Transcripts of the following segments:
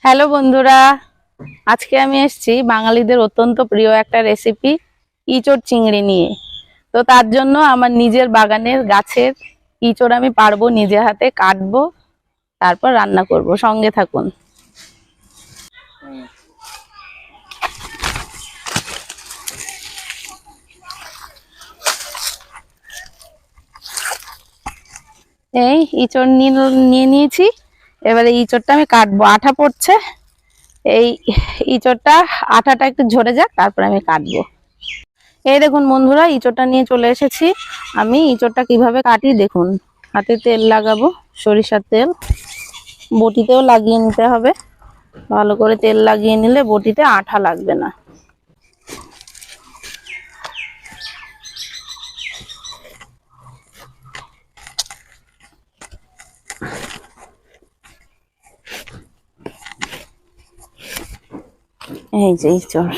Hello বন্ধুরা, আজকে আমি এসেছি বাঙালিদের অত্যন্ত প্রিয় একটা রেসিপি ইঁচড় চিংড়ি নিয়ে। তো তার জন্য আমার নিজের বাগানের গাছের ইঁচড় আমি পারব নিজে হাতে কাটবো, তারপর রান্না করব। সঙ্গে থাকুন। এই ইঁচড় নিয়ে- নিয়ে নিয়েছি। এবারে ইঁচড়টা আমি কাটবো। আঠা পড়ছে। এই ইঁচড়টা আঠাটা একটু ঝরে যাক, তারপরে আমি কাটবো। এই দেখুন বন্ধুরা ইঁচড়টা নিয়ে চলে এসেছি। আমি ইঁচড়টা কীভাবে কাটি দেখুন। হাতে তেল লাগাবো, সরিষার তেল। বটিতেও লাগিয়ে নিতে হবে। ভালো করে তেল লাগিয়ে নিলে বটিতে আঠা লাগবে না। এই যে ইঁচড়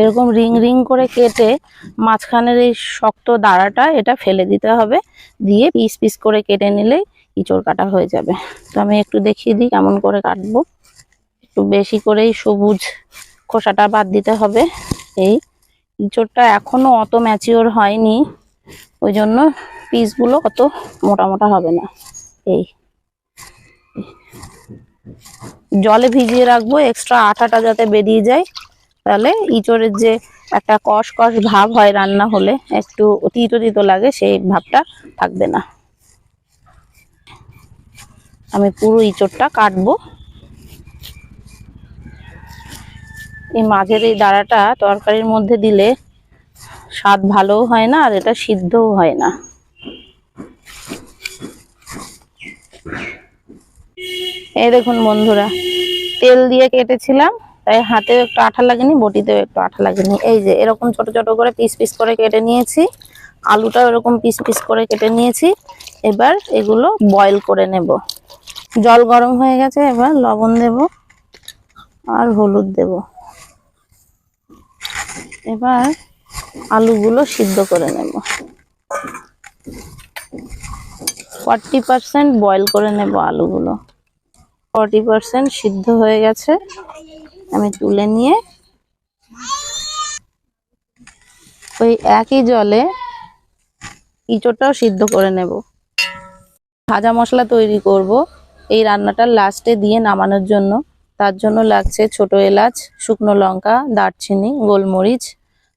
এরকম রিং রিং করে কেটে মাঝখানের এই শক্ত দাঁড়াটা, এটা ফেলে দিতে হবে। দিয়ে পিস পিস করে কেটে নিলেই ইঁচড় কাটা হয়ে যাবে। তো আমি একটু দেখিয়ে দিই কেমন করে কাটবো। একটু বেশি করেই সবুজ খোসাটা বাদ দিতে হবে। এই ইঁচড়টা এখনও অত ম্যাচিওর হয়নি। ওই জন্য পিসগুলো অত মোটা মোটা হবে না। এই। জলে ভিজিয়ে রাখব এক্সট্রা আঠাটা যাতে বেরিয়ে যায়, তাহলে ইঁচড়ের যে একটা কষ কষ ভাব হয় রান্না হলে, একটু তিতো তিতো লাগে, সেই ভাবটা থাকবে না। আমি পুরো ইঁচড়টা কাটবো। এই মাঝের এই দাঁড়াটা তরকারির মধ্যে দিলে স্বাদ ভালোও হয় না, আর এটা সিদ্ধও হয় না। এই দেখুন বন্ধুরা, তেল দিয়ে কেটেছিলাম, তাই হাতেও একটু আঠা লাগেনি, বটিতেও একটু আঠা লাগেনি। এই যে এরকম ছোট ছোট করে পিস পিস করে কেটে নিয়েছি, আলুটাও এরকম পিস পিস করে কেটে নিয়েছি, এবার এগুলো বয়েল করে নেব। জল গরম হয়ে গেছে, এবার লবণ দেব আর হলুদ দেব। এবার আলুগুলো সিদ্ধ করে নেব। ফর্টি পার্সেন্ট বয়েল করে নেব আলুগুলো। ফর্টি পার্সেন্ট সিদ্ধ হয়ে গেছে। আমি তুলে নিয়ে ওই একই জলে ইঁচড়টাও সিদ্ধ করে নেব। ভাজা মশলা তৈরি করব। এই রান্নাটার লাস্টে দিয়ে নামানোর জন্য। তার জন্য লাগছে ছোট এলাচ, শুকনো লঙ্কা, দারচিনি, গোলমরিচ,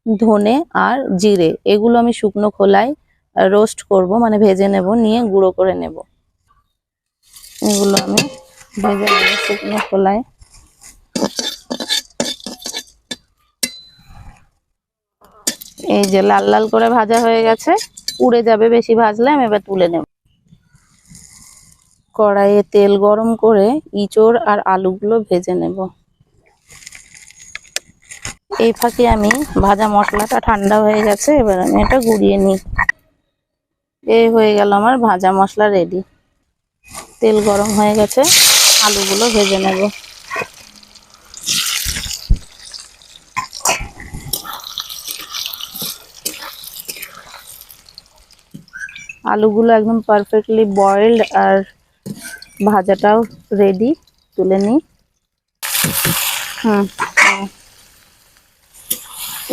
ধনে আর জিরে। এগুলো আমি শুকনো খোলায় রোস্ট করব মানে ভেজে নেব, নিয়ে গুঁড়ো করে নেব। এগুলো আমি ভেজে নেব শুকনো খোলায়। এই যে লাল লাল করে ভাজা হয়ে গেছে, উড়ে যাবে বেশি ভাজলে আমি এবার তুলে নেব। কড়াইয়ে তেল গরম করে ইঁচড় আর আলুগুলো ভেজে নেব। এই ফাঁকে আমি ভাজা মশলাটা ঠান্ডা হয়ে গেছে, এবার আমি এটা গুঁড়িয়ে নিই। এই হয়ে গেল আমার ভাজা মশলা রেডি। তেল গরম হয়ে গেছে। আলুগুলো ভেজে নেব। আলুগুলো একদম পারফেক্টলি বয়েলড আর ভাজাটাও রেডি তুলে নিই। হুম।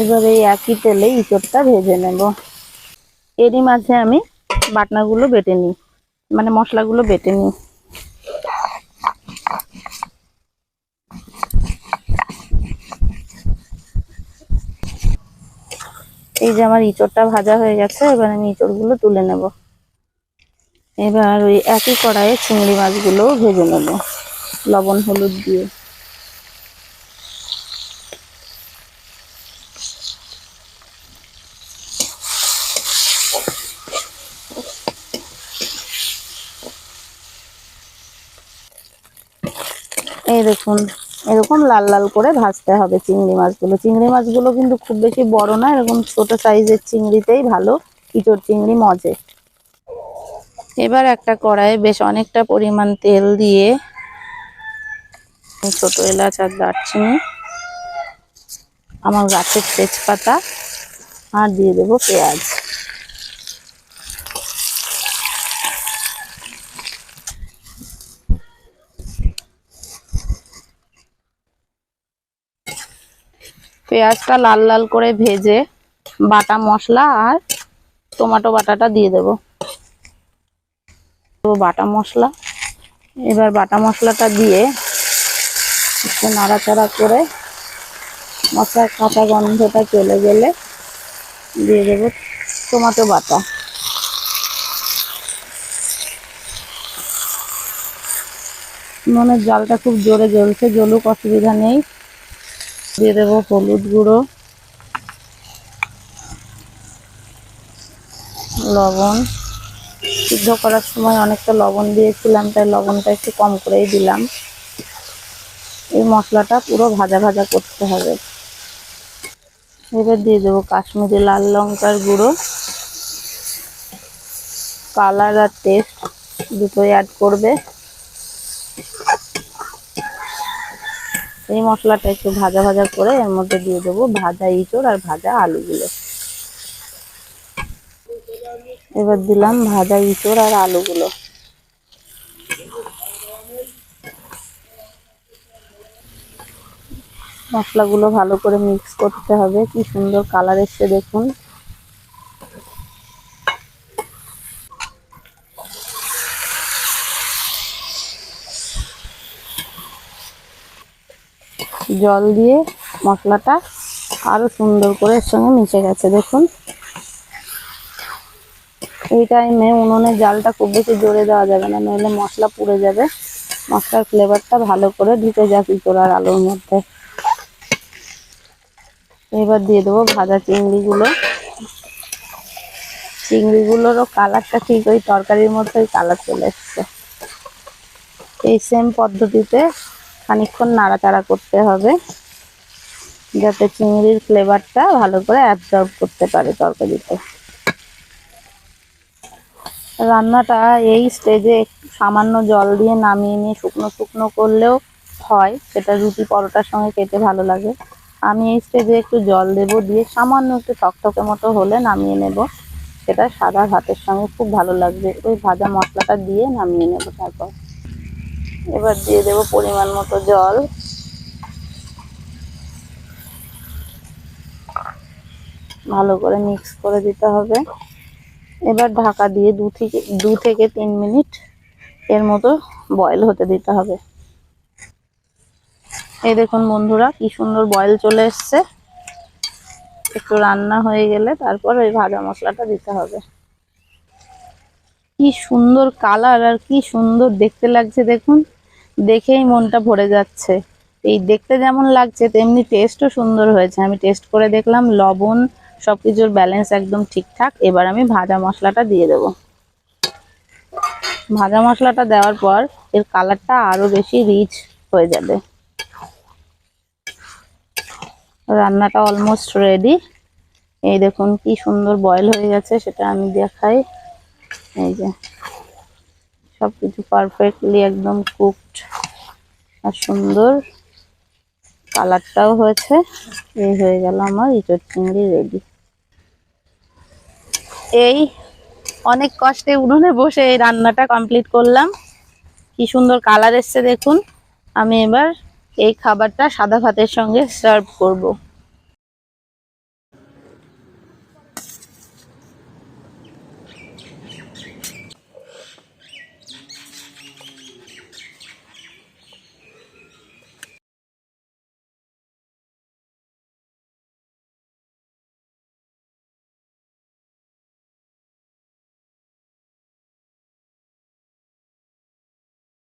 এবার এই একই তেলে ইঁচড়টা ভেজে নেব। এরই মাঝে আমি বাটনাগুলো বেটে নিই মানে মশলাগুলো বেটে নিই। এই যে আমার ইঁচড়টা ভাজা হয়ে গেছে, এবার আমি ইঁচড়গুলো তুলে নেব। এবার ওই একই কড়াইয়ে চিংড়ি মাছগুলোও ভেজে নেব, লবণ, হলুদ দিয়ে। এই দেখুন এরকম লাল লাল করে ভাজতে হবে চিংড়ি মাছগুলো। চিংড়ি মাছগুলো কিন্তু খুব বেশি বড় না, এরকম ছোট সাইজের চিংড়িতেই ভালো ইঁচড় চিংড়ি মজে। এবার একটা কড়াইয়ে বেশ অনেকটা পরিমাণ তেল দিয়ে ছোট এলাচ আর দারচিনি, আমার গাছের তেজপাতা, আর দিয়ে দেবো পেঁয়াজ। পেঁয়াজটা লাল লাল করে ভেজে বাটা মশলা আর টমেটো বাটাটা দিয়ে দেব। বাটা মশলা। এবার বাটা মশলাটা দিয়ে একটু নাড়াচাড়া করে মশলার কাঁচা গন্ধটা চলে গেলে দিয়ে দেবো টমেটো বাটা। মনের জলটা খুব জোরে জ্বলছে, জ্বলুক অসুবিধা নেই। দিয়ে দেবো হলুদ গুঁড়ো, লবণ। সিদ্ধ করার সময় অনেকটা লবণ দিয়েছিলাম, তাই লবণটা একটু কম করেই দিলাম। এই মশলাটা পুরো ভাজা ভাজা করতে হবে। এবার দিয়ে দেবো কাশ্মীরি লাল লঙ্কার গুঁড়ো। কালার আর টেস্ট দুটোই অ্যাড করবে। এই মশলাটা একটু ভাজা ভাজা করে এর মধ্যে দিয়ে দেবো ভাজা ইঁচড় আর ভাজা আলুগুলো। এবার দিলাম ভাজা ইঁচড় আর আলুগুলো। মশলাগুলো ভালো করে মিক্স করতে হবে। কি সুন্দর কালার এসছে দেখুন। জল দিয়ে মশলাটা আরও সুন্দর করে এর সঙ্গে মিশে গেছে, দেখুন। এই টাইমে উনুনের জালটা খুব বেশি জোরে দেওয়া যাবে না নইলে মশলা পুড়ে যাবে। মশলার ফ্লেভারটা ভালো করে ঢুকে যাক ইঁচড় আর আলুর মধ্যে। এবার দিয়ে দেবো ভাজা চিংড়িগুলো। চিংড়িগুলোরও কালারটা ঠিক ওই তরকারির মধ্যেই কালার চলে এসছে। এই সেম পদ্ধতিতে খানিকক্ষণ নাড়াচাড়া করতে হবে, যাতে চিংড়ির ফ্লেভারটা ভালো করে অ্যাবজর্ব করতে পারে তরকারিতে। রান্নাটা এই স্টেজে সামান্য জল দিয়ে নামিয়ে নিয়ে শুকনো শুকনো করলেও হয়, সেটা রুটি পরোটার সঙ্গে খেতে ভালো লাগে। আমি এই স্টেজে একটু জল দেব দিয়ে সামান্য একটু টকটকে মতো হলে নামিয়ে নেব। সেটা সাদা ভাতের সঙ্গে খুব ভালো লাগবে। ওই ভাজা মশলাটা দিয়ে নামিয়ে নেব তারপর। এবার দিয়ে দেব পরিমাণ মতো জল। ভালো করে মিক্স করে দিতে হবে। এবার ঢাকা দিয়ে দু থেকে দু থেকে তিন মিনিট এর মতো বয়েল হতে দিতে হবে। এই দেখুন বন্ধুরা, কি সুন্দর বয়েল চলে এসছে। একটু রান্না হয়ে গেলে তারপর ওই ভাজা মশলাটা দিতে হবে। কি সুন্দর কালার আর কি সুন্দর দেখতে লাগছে দেখুন। দেখেই মনটা ভরে যাচ্ছে। এই দেখতে যেমন লাগছে, তেমনি টেস্টও সুন্দর হয়েছে। আমি টেস্ট করে দেখলাম, লবণ সব কিছুর ব্যালেন্স একদম ঠিকঠাক। এবার আমি ভাজা মশলাটা দিয়ে দেব। ভাজা মশলাটা দেওয়ার পর এর কালারটা আরও বেশি রিচ হয়ে যাবে। রান্নাটা অলমোস্ট রেডি এই দেখুন কি সুন্দর বয়েল হয়ে গেছে, সেটা আমি দেখাই। এই যে। সবকিছু পারফেক্টলি একদম কুকড আর সুন্দর। কালারটাও হয়েছে। এই হয়ে গেল আমার ইঁচড় চিংড়ি রেডি এই অনেক কষ্টে উনুনে বসে এই রান্নাটা কমপ্লিট করলাম। কি সুন্দর কালার এসছে দেখুন। আমি এবার এই খাবারটা সাদা ভাতের সঙ্গে সার্ভ করব।